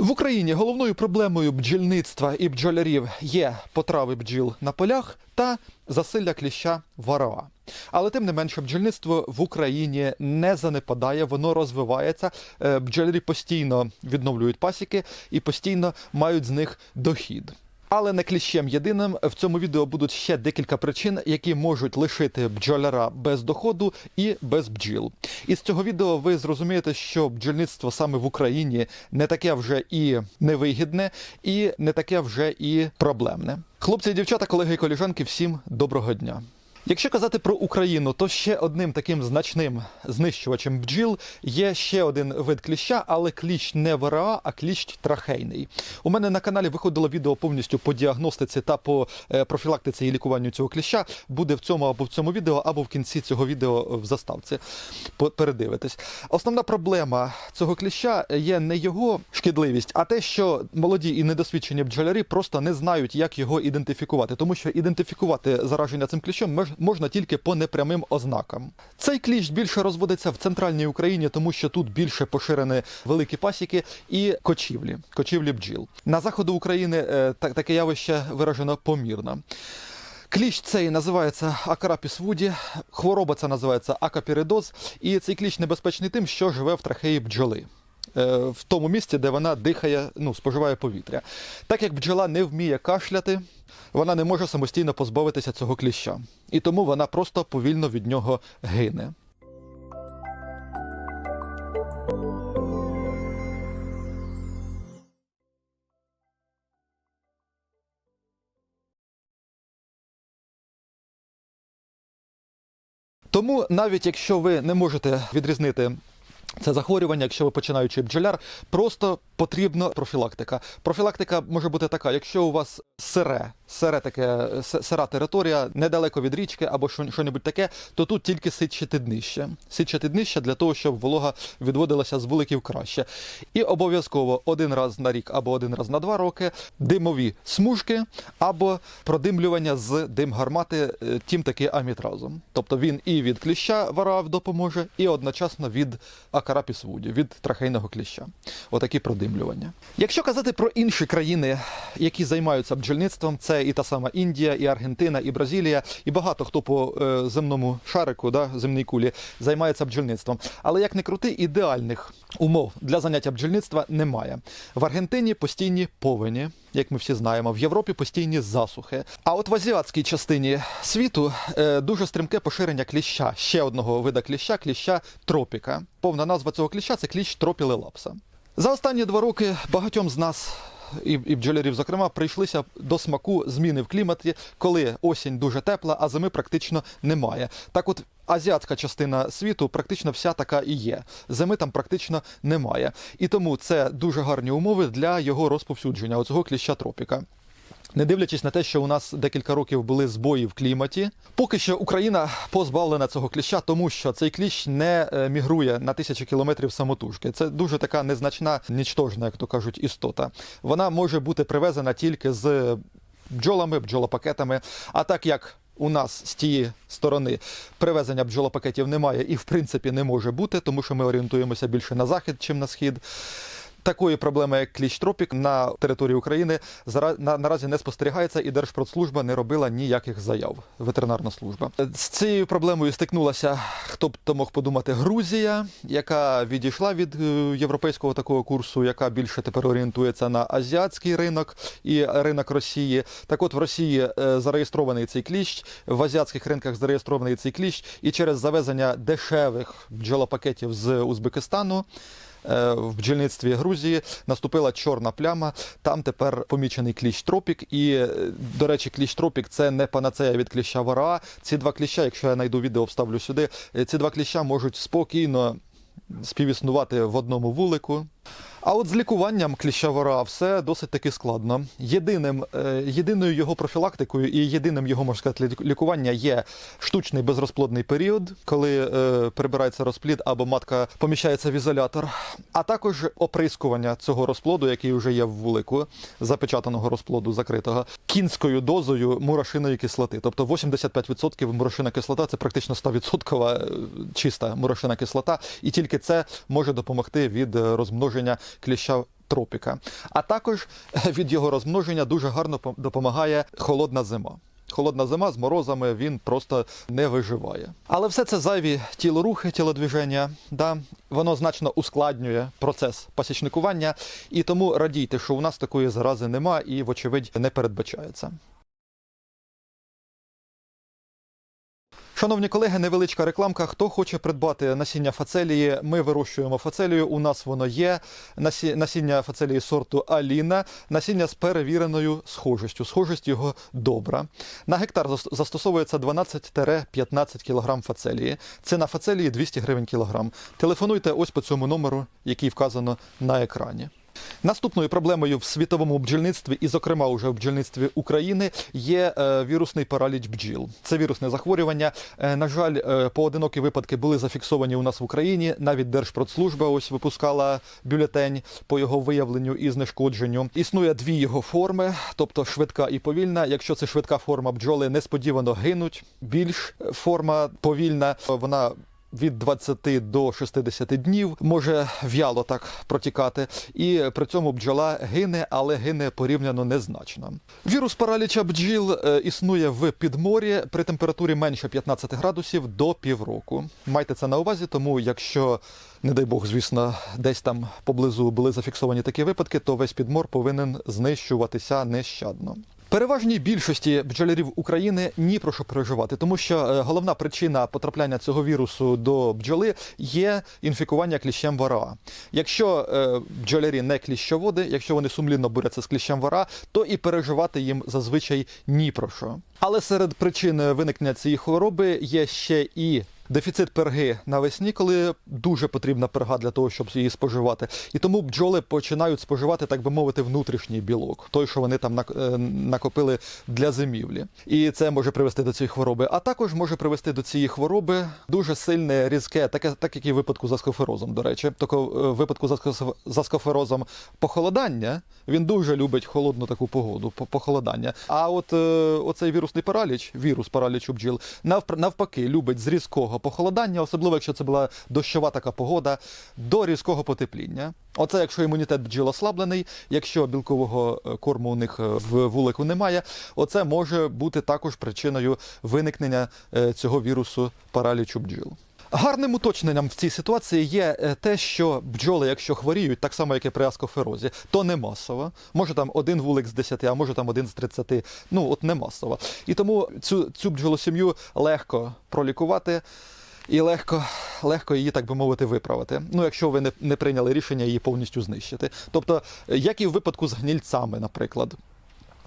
В Україні головною проблемою бджільництва і бджолярів є потрави бджіл на полях та засилля кліща вароа. Але тим не менше, бджільництво в Україні не занепадає, воно розвивається. Е, Бджолярі постійно відновлюють пасіки і постійно мають з них дохід. Але не кліщем єдиним в цьому відео будуть ще декілька причин, які можуть лишити бджоляра без доходу і без бджіл. Із цього відео ви зрозумієте, що бджільництво саме в Україні не таке вже і невигідне, і не таке вже і проблемне. Хлопці і дівчата, колеги і коліжанки, всім доброго дня. Якщо казати про Україну, то ще одним таким значним знищувачем бджіл є ще один вид кліща, але кліщ не ВРА, а кліщ трахейний. У мене на каналі виходило відео повністю по діагностиці та по е, профілактиці і лікуванню цього кліща. Буде в цьому або в цьому відео, або в кінці цього відео в заставці. Передивитись. Основна проблема цього кліща є не його шкідливість, а те, що молоді і недосвідчені бджолярі просто не знають, як його ідентифікувати, тому що ідентифікувати зараження цим кліщом можна тільки по непрямим ознакам. Цей кліщ більше розводиться в центральній Україні, тому що тут більше поширені великі пасіки і кочівлі, кочівлі бджіл. На заходу України е, так, таке явище виражено помірно. Кліщ цей називається акарапіс вуді, хвороба ця називається акапіридоз, і цей кліщ небезпечний тим, що живе в трахеї бджоли. Е, В тому місці, де вона дихає, ну, споживає повітря. Так як бджола не вміє кашляти, вона не може самостійно позбавитися цього кліща. І тому вона просто повільно від нього гине. Тому навіть якщо ви не можете відрізнити це захворювання, якщо ви починаючий бджоляр, просто потрібна профілактика. Профілактика може бути така: якщо у вас сире, сире таке, с- сира територія, недалеко від річки або що- що-небудь таке, то тут тільки сичити днище. Сичити днище для того, щоб волога відводилася з вуликів краще. І обов'язково один раз на рік або один раз на два роки димові смужки або продимлювання з дим гармати е, тим таки амітразом. Тобто він і від кліща варав допоможе, і одночасно від акарапіс вуді, від трахейного кліща. Отакі продимлювання. Якщо казати про інші країни, які займаються бджільництвом, це і та сама Індія, і Аргентина, і Бразилія, і багато хто по е, земному шарику, да, земній кулі, займається бджільництвом. Але як не крути, ідеальних умов для заняття бджільництва немає. В Аргентині постійні повені, як ми всі знаємо, в Європі постійні засухи. А от в азіатській частині світу е, дуже стрімке поширення кліща, ще одного вида кліща, кліща тропіка. Повна назва цього кліща це кліщ тропілелапса. За останні два роки багатьом з нас. І, і бджолярів, зокрема, прийшлися до смаку зміни в кліматі, коли осінь дуже тепла, а зими практично немає. Так от азіатська частина світу практично вся така і є. Зими там практично немає. І тому це дуже гарні умови для його розповсюдження, оцього кліща тропіка. Не дивлячись на те, що у нас декілька років були збої в кліматі, поки що Україна позбавлена цього кліща, тому що цей кліщ не е, мігрує на тисячі кілометрів самотужки. Це дуже така незначна, нічтожна, як то кажуть, істота. Вона може бути привезена тільки з бджолами, бджолопакетами. А так як у нас з тієї сторони привезення бджолопакетів немає і в принципі не може бути, тому що ми орієнтуємося більше на захід, чим на схід. Такої проблеми, як кліщ тропік, на території України наразі не спостерігається, і Держпродслужба не робила ніяких заяв. Ветеринарна служба з цією проблемою стикнулася, хто б то мог подумати, Грузія, яка відійшла від е, європейського такого курсу, яка більше тепер орієнтується на азіатський ринок і ринок Росії. Так, от в Росії е, зареєстрований цей кліщ, в азіатських ринках зареєстрований цей кліщ, і через завезення дешевих бджолопакетів з Узбекистану. Е, в бджільництві Грузії наступила чорна пляма. Там тепер помічений кліщ тропік. І, е, до речі, кліщ тропік це не панацея від кліща вара. Ці два кліща, якщо я знайду відео, вставлю сюди. е, Ці два кліща можуть спокійно співіснувати в одному вулику. А от з лікуванням кліщавора все досить таки складно. Єдиним, е, єдиною його профілактикою і єдиним його можна сказати, лікування є штучний безрозплодний період, коли е, прибирається розплід або матка поміщається в ізолятор, а також оприскування цього розплоду, який вже є в вулику, запечатаного розплоду закритого, кінською дозою мурашиної кислоти. Тобто 85% мурашина кислота це практично 100% е, чиста мурашина кислота, і тільки це може допомогти від е, розмноження кліща тропіка. А також е, від його розмноження дуже гарно пом- допомагає холодна зима. Холодна зима з морозами він просто не виживає. Але все це зайві тілорухи, тілодвіження. Да? Воно значно ускладнює процес пасічникування, і тому радійте, що у нас такої зарази нема і, вочевидь, не передбачається. Шановні колеги, невеличка рекламка. Хто хоче придбати насіння фацелії, ми вирощуємо фацелію. У нас воно є. Насіння фацелії сорту Аліна, насіння з перевіреною схожістю. Схожість його добра. На гектар застосовується 12-15 кг фацелії. Ціна фацелії 200 гривень кілограм. Телефонуйте ось по цьому номеру, який вказано на екрані. Наступною проблемою в світовому бджільництві, і, зокрема, уже в бджільництві України, є е, вірусний параліч бджіл. Це вірусне захворювання. Е, на жаль, е, поодинокі випадки були зафіксовані у нас в Україні. Навіть Держпродслужба ось випускала бюлетень по його виявленню і знешкодженню. Існує дві його форми, тобто швидка і повільна. Якщо це швидка форма, бджоли несподівано гинуть. Більш форма повільна, вона від 20 до 60 днів може в'яло так протікати, і при цьому бджола гине, але гине порівняно незначно. Вірус параліча бджіл е, існує в підморі при температурі менше 15 градусів до півроку. Майте це на увазі, тому якщо, не дай Бог, звісно, десь там поблизу були зафіксовані такі випадки, то весь підмор повинен знищуватися нещадно. Переважній більшості бджолярів України ні про що переживати, тому що е, головна причина потрапляння цього вірусу до бджоли є інфікування кліщем вара. Якщо е, бджолярі не кліщоводи, якщо вони сумлінно борються з кліщем вара, то і переживати їм зазвичай ні про що. Але серед причин виникнення цієї хвороби є ще і Дефіцит перги навесні, коли дуже потрібна перга для того, щоб її споживати. І тому бджоли починають споживати, так би мовити, внутрішній білок, той, що вони там е, накопили для зимівлі. І це може привести до цієї хвороби. А також може привести до цієї хвороби дуже сильне різке, таке, так як і в випадку з аскоферозом, до речі. Тако в випадку з аскоф- з аскоферозом похолодання. Він дуже любить холодну таку погоду, по- похолодання. А от е, оцей вірусний параліч, вірус паралічу бджіл, навп- навпаки, любить з різкого похолодання, особливо якщо це була дощова така погода, до різкого потепління. Оце якщо імунітет бджіл ослаблений, якщо білкового е, корму у них е, в вулику немає, оце може бути також причиною виникнення е, цього вірусу паралічу бджіл. Гарним уточненням в цій ситуації є е, те, що бджоли, якщо хворіють, так само як і при аскоферозі, то не масово. Може там один вулик з 10, а може там один з 30. Ну от не масово. І тому цю, цю бджолосім'ю легко пролікувати. І легко, легко її, так би мовити, виправити. Ну, якщо ви не, не прийняли рішення її повністю знищити. Тобто, е, як і в випадку з гнільцями, наприклад.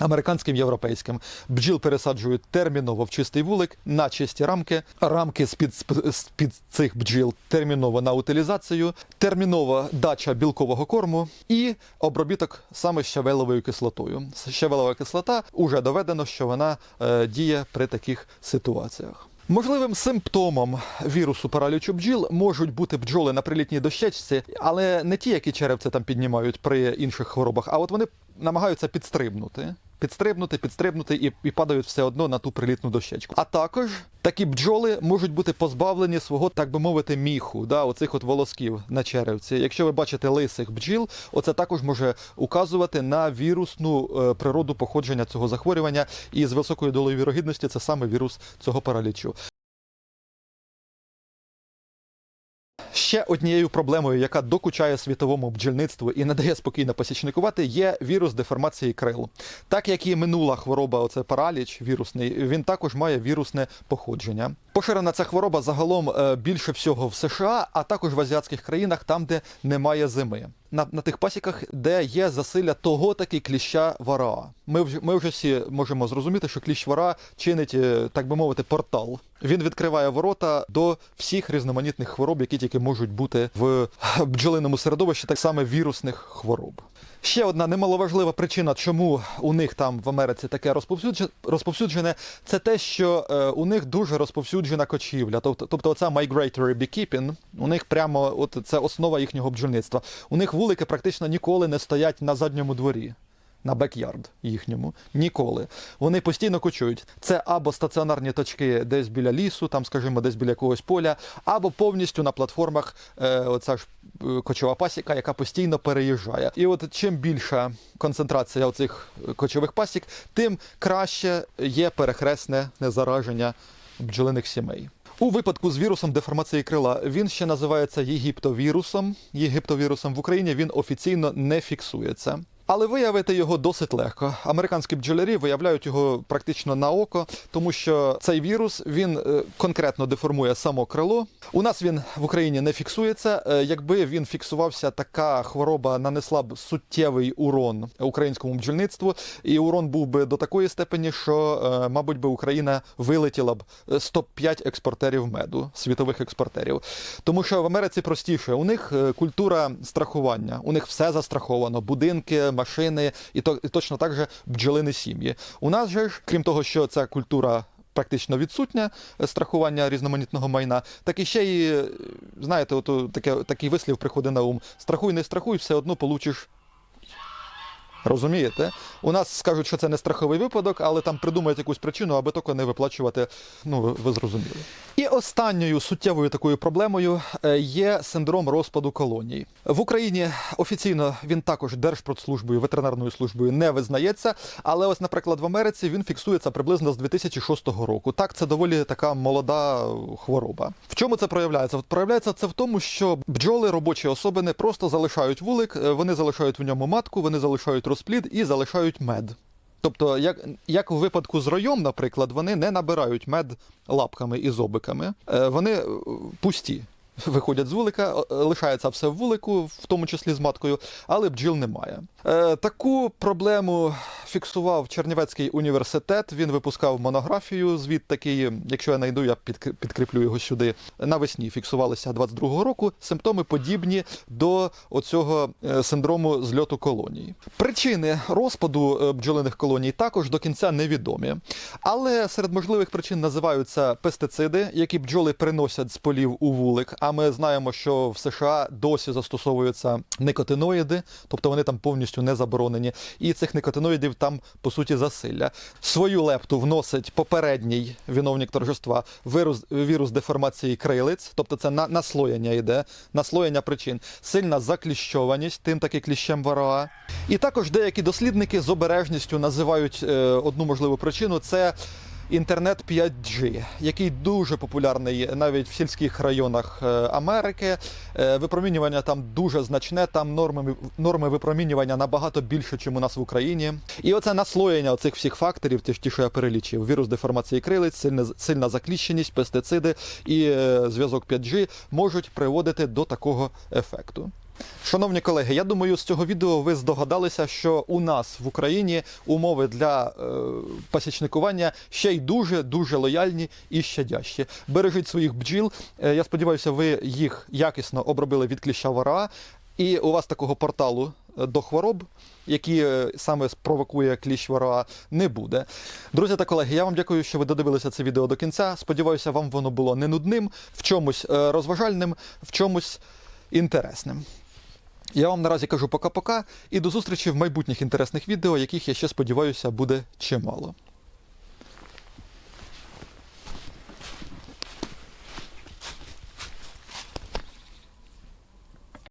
Американським європейським бджіл пересаджують терміново в чистий вулик на чисті рамки. Рамки з-під з-під цих бджіл терміново на утилізацію, термінова дача білкового корму і обробіток саме щавеловою кислотою. Щавелова кислота уже доведено, що вона е, діє при таких ситуаціях. Можливим симптомом вірусу паралічу бджіл можуть бути бджоли на прилітній дощечці, але не ті, які черевце там піднімають при інших хворобах, а от вони намагаються підстрибнути. Підстрибнути, підстрибнути і, і падають все одно на ту прилітну дощечку. А також такі бджоли можуть бути позбавлені свого, так би мовити, міху, да, оцих от волосків на черевці. Якщо ви бачите лисих бджіл, оце також може указувати на вірусну е, природу походження цього захворювання. І з високою долею вірогідності це саме вірус цього паралічу. Ще однією проблемою, яка докучає світовому бджільництву і не дає спокійно посічникувати, є вірус деформації крил. Так як і минула хвороба, оце параліч вірусний, він також має вірусне походження. Поширена ця хвороба загалом е, більше всього в США, а також в азіатських країнах, там, де немає зими. На, на тих пасіках, де є засилля того таки кліща вара. Ми вже ми вже всі можемо зрозуміти, що кліщ вара чинить, е, так би мовити, портал. Він відкриває ворота до всіх різноманітних хвороб, які тільки можуть бути в бджолиному середовищі, так само вірусних хвороб. Ще одна немаловажлива причина, чому у них там в Америці таке розповсюдже- розповсюджене, це те, що е, у них дуже розповсюджена кочівля. Тобто, тобто оця migratory beekeeping, у них прямо от це основа їхнього бджільництва. У них вулики практично ніколи не стоять на задньому дворі. На бекярд їхньому. Ніколи. Вони постійно кочують. Це або стаціонарні точки десь біля лісу, там, скажімо, десь біля якогось поля, або повністю на платформах е, оця ж е, кочова пасіка, яка постійно переїжджає. І от чим більша концентрація оцих кочових пасік, тим краще є перехресне незараження бджолиних сімей. У випадку з вірусом деформації крила він ще називається єгиптовірусом. Єгиптовірусом в Україні він офіційно не фіксується. Але виявити його досить легко. Американські бджолярі виявляють його практично на око, тому що цей вірус він е, конкретно деформує само крило. У нас він в Україні не фіксується. Е, Якби він фіксувався, така хвороба нанесла б суттєвий урон українському бджільництву, і урон був би до такої степені, що, е, мабуть, би Україна вилетіла б з топ-5 експортерів меду, світових експортерів. Тому що в Америці простіше. У них культура страхування, у них все застраховано: будинки, машини, і то і точно так же бджолини сім'ї. У нас же ж, крім того, що ця культура. Практично відсутня е, страхування різноманітного майна, так і ще й, е, знаєте, от таке, такий вислів приходить на ум: страхуй, не страхуй, все одно получиш Розумієте? У нас скажуть, що це не страховий випадок, але там придумають якусь причину, аби тільки не виплачувати. Ну, ви, зрозуміли. І останньою суттєвою такою проблемою е, є синдром розпаду колоній. В Україні офіційно він також Держпродслужбою, ветеринарною службою не визнається. Але ось, наприклад, в Америці він фіксується приблизно з 2006 року. Так, це доволі така молода хвороба. В чому це проявляється? Проявляється це в тому, що бджоли, робочі особини, просто залишають вулик, е, вони залишають в ньому матку, вони залишають розплід і залишають мед. Тобто, як, як у випадку з ройом, наприклад, вони не набирають мед лапками і зобиками, Е, вони е, пусті. Виходять з вулика, лишається все в вулику, в тому числі з маткою, але бджіл немає. Е, таку проблему фіксував Чернівецький університет. Він випускав монографію. Звіт такий, якщо я знайду, я підкріплю його сюди. Навесні фіксувалися 22-го року. Симптоми подібні до оцього е, синдрому зльоту колоній. Причини розпаду е, бджолиних колоній також до кінця невідомі. Але серед можливих причин називаються пестициди, які бджоли приносять з полів у вулик. А ми знаємо, що в США досі застосовуються никотиноїди, тобто вони там повністю не заборонені. І цих никотиноїдів там по суті засилля. Свою лепту вносить попередній виновник торжества вірус, вірус деформації крилиць, тобто це на, наслоєння йде, наслоєння причин, сильна закліщованість, тим таки кліщем вароа. І також деякі дослідники з обережністю називають е, одну можливу причину це. Інтернет 5G, який дуже популярний навіть в сільських районах е, Америки. Е, Випромінювання там дуже значне, там норми, норми випромінювання набагато більше, ніж у нас в Україні. І оце наслоєння цих всіх факторів, ті, що я перелічив: вірус деформації крилиць, сильна, сильна закліщеність, пестициди і е, зв'язок 5G можуть приводити до такого ефекту. Шановні колеги, я думаю, з цього відео ви здогадалися, що у нас в Україні умови для е, пасічникування ще й дуже дуже лояльні і щадящі. Бережіть своїх бджіл. Е, я сподіваюся, ви їх якісно обробили від кліща вара. І у вас такого порталу е, до хвороб, які е, саме спровокує кліщ вара, не буде. Друзі та колеги, я вам дякую, що ви додивилися це відео до кінця. Сподіваюся, вам воно було не нудним, в чомусь е, розважальним, в чомусь інтересним. Я вам наразі кажу пока-пока і до зустрічі в майбутніх інтересних відео, яких я ще сподіваюся буде чимало.